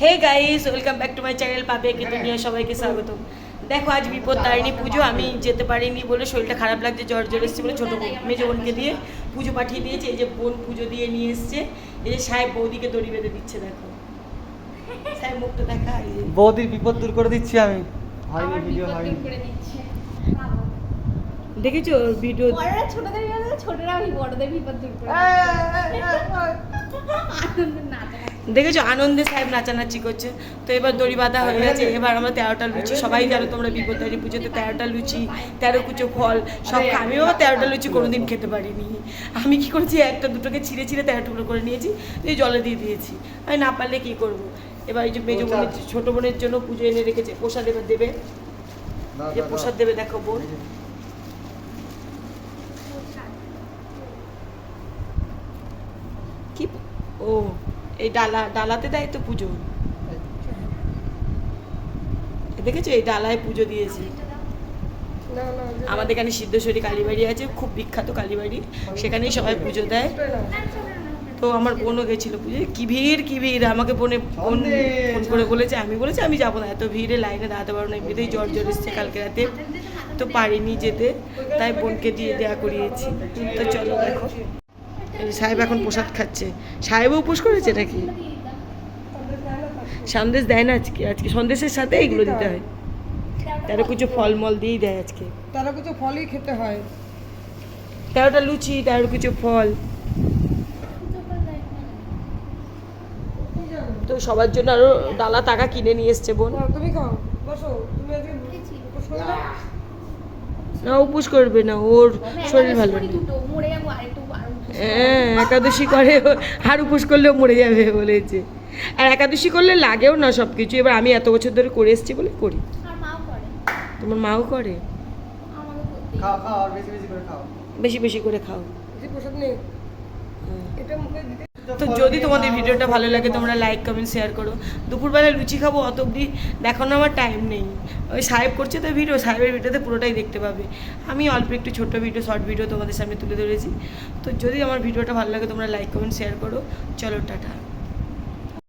Hey guys welcome back to my channel পাবে কি দুনিয়া সবাইকে স্বাগত দেখো আজ বিপদ তারিণী পুজো আমি যেতে পারিনি বলে শরীরটা খারাপ লাগছে জ্বর জ্বর এসছে বলে ছোটো মেজো বোনকে দিয়ে পুজো পাঠিয়ে দিয়েছে। এই যে বোন পুজো দিয়ে নিয়ে এসছে। এই যে সাহেব বৌদিকে দড়ি বেঁধে দিচ্ছে দেখো। সাহেব মুখটা দেখা বৌদির বিপদ দূর করে দিচ্ছি আমি। হয়নি ভিডিও হয়নি। দেখেছ ভিডিও বড়রা ছোটদের ছোটরা আমি বড়দের বিপদ দূর করে আনন্দ দেখেছ? আনন্দে সাহেব নাচানাচি করছে। তো এবার দড়ি বাঁধা হয়ে গেছে। এবার আমরা তেরোটা লুচি। সবাই জানো তোমরা বিপত্তারি পুজোতে তেরোটা লুচি তেরো কুচো ফল সব আমিও তেরোটা লুচি কোনোদিন খেতে পারিনি। আমি কি করেছি? একটা দুটোকে ছিঁড়ে ছিঁড়ে তেরো টুকরো করে নিয়েছি। দিয়ে জলে দিয়ে দিয়েছি। আমি না পারলে কি করব? এবার এই যে মেজো বোনের ছোটো বোনের জন্য পুজো এনে রেখেছে। প্রসাদ এবার দেবে। যে প্রসাদ দেবে দেখো বোন। কি ও। এই ডালা ডালাতে দেয় তো পুজো। দেখেছ? এই ডালায় পুজো দিয়েছে। আমাদের এখানে সিদ্ধেশ্বরী কালীবাড়ি আছে খুব বিখ্যাত কালীবাড়ি। সেখানেই সবাই পুজো দেয়। তো আমার বোনও গেছিল পুজো। কি ভিড় কি ভিড়? আমাকে বোনে বোন ফোন করে বলেছে আমি বলেছি আমি যাব না। এত ভিড়ে লাইনে দাঁড়াতে পারব না এমনিতেই জ্বর জ্বর এসছে কালকে রাতে। তো পারিনি যেতে তাই বোনকে দিয়ে দেয়া করিয়েছি। তো চলো দেখো। সাহেব এখন প্রসাদ খাচ্ছে। সাহেবও উপোস করেছে নাকি? সন্দেশ দেয় না আজকে। আজকে সন্দেশের সাথে এগুলো দিতে হয়। তেরো কিছু ফলমল দিয়েই দেয় আজকে। তারা কিছু ফলই খেতে হয়। তেরোটা লুচি তেরো কিছু ফল। তো সবার জন্য আরও ডালা টাকা কিনে নিয়ে এসছে বোন। তুমি খাও। বসো। তুমি আজকে না? না উপোস করবে না। ওর শরীর ভালো নেই। হ্যাঁ একাদশী করে হাড়ু উপোস করলেও মরে যাবে বলেছে। আর একাদশী করলে লাগেও না সব কিছু এবার আমি এত বছর ধরে করে এসেছি বলে করি। আর মাও করে। তোমার মাও করে? খাও খাও বেশি বেশি করে খাও। বেশি বেশি করে খাও। প্রসাদ নেই? এটা মুখে দিতে তো যদি তোমাদের ভিডিওটা ভালো লাগে, তোমরা লাইক কমেন্ট শেয়ার করো। দুপুরবেলা লুচি খাব, অত অবধি দেখানো আমার টাইম নেই। ওই সাহেব করছে তো ভিডিও সাহেবের ভিডিওতে পুরোটাই দেখতে পাবে। আমি অল্প একটু ছোট্ট ভিডিও শর্ট ভিডিও তোমাদের সামনে তুলে ধরেছি। তো যদি আমার ভিডিওটা ভালো লাগে, তোমরা লাইক কমেন্ট শেয়ার করো। চলো, টাটা।